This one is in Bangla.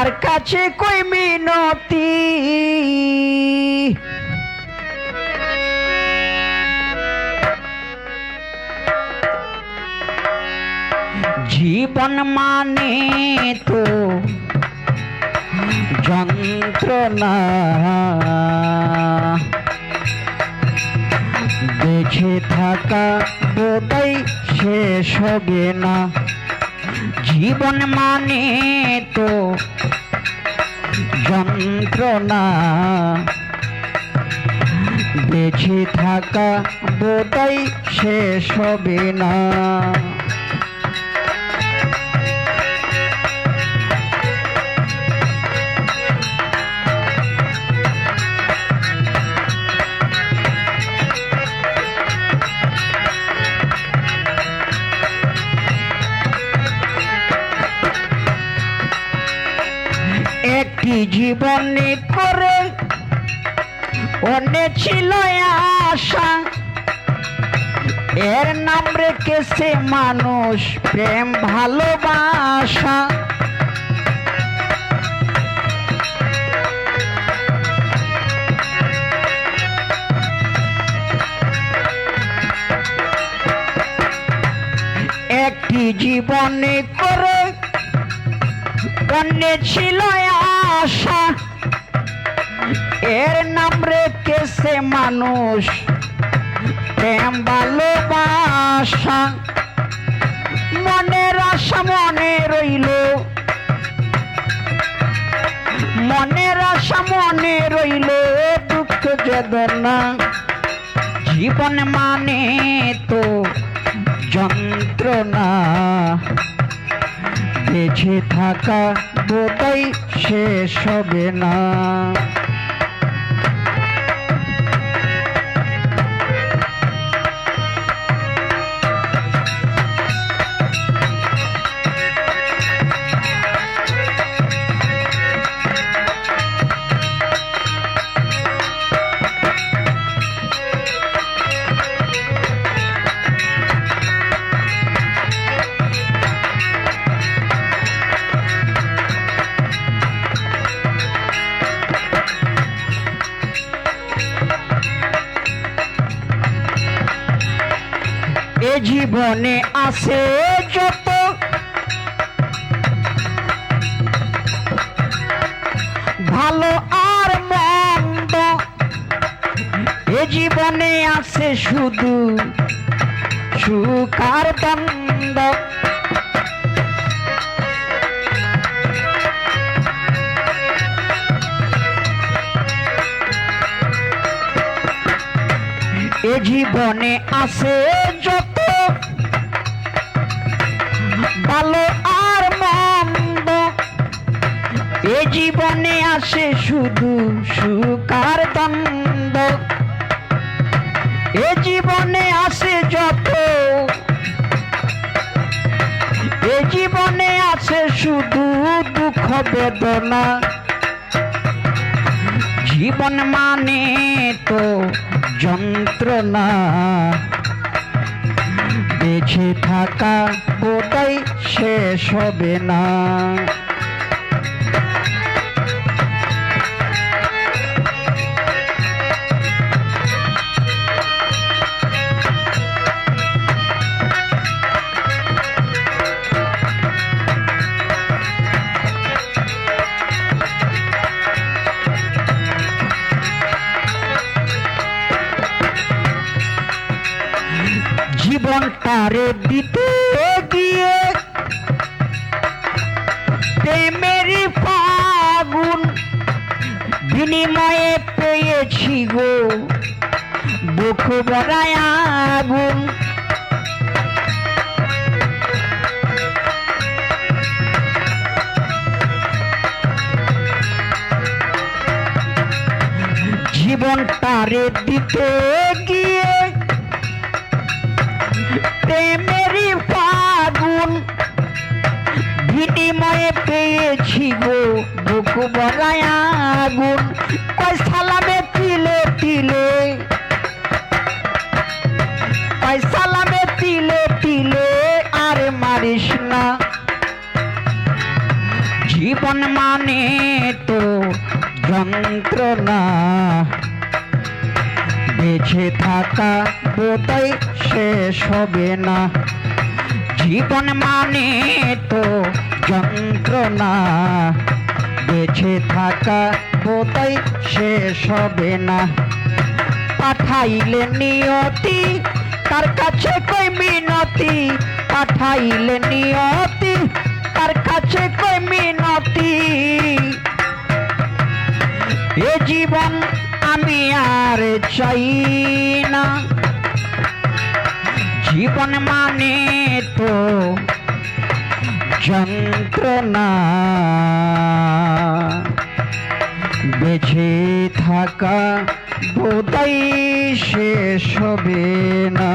কার কাছে কই মিনতি? জীবন মানে তো যন্ত্রণা। বেঁচে থাকা বোধই শেষ হবে না। জীবন মানে তো যন্ত্রণা। বেঁচে থাকা বোটাই শেষ হবে না। জীবনে করে অনেক ছিল আশা। এর নাম রেখেছে মানুষ প্রেম ভালোবাসা। একটি জীবনে করে অন্য ছিল আশা এর নাম রেখেছে মানুষ। প্রেম, ভালোবাসা। মনের আশা মনে রইল। মনের আশা মনে রইল, দুঃখ, বেদনা। জীবন মানে তো যন্ত্রণা। বেঁচে থাকা বোধই শেষ হবে না। জীবনে আছে যত। ভালো আর মন্দ, এ জীবনে আছে শুধু সুখ আর দ্বন্দ্ব। এ জীবনে আছে যত জীবনে আসে শুধু সুকার দ্বন্দ্ব। এ জীবনে আসে যত। এ জীবনে আছে শুধু দুঃখ, বেদনা। জীবন মানে তো যন্ত্রণা। বেঁচে থাকা বোধই শেষ হবে না। তারে দিতে গিয়ে প্রেমেরই ফাগুন বিনিময়ে পেয়েছি গো বুক বড়ায় আগুন। জীবন তারে দিতে প্রেমেরই ফাগুন। বিনিময়ে পেয়েছি গো বুক বলায় আগুন। কয় সালামে তিলে তিলে। কয় সালামে তিলে তিলে, আরে মারিস না। জীবন মানে তো যন্ত্রণা। বেঁচে থাকা বোধই শেষ হবে না। জীবন মানে তো যন্ত্রণা। বেঁচে থাকা বোধই শেষ হবে না। পাঠাইলে নিয়তি, তার কাছে কই মিনতি? পাঠাইলে নিয়তি জীবন মানে তো যন্ত্রণা। বেঁচে থাকা বোধই শেষ হবে না।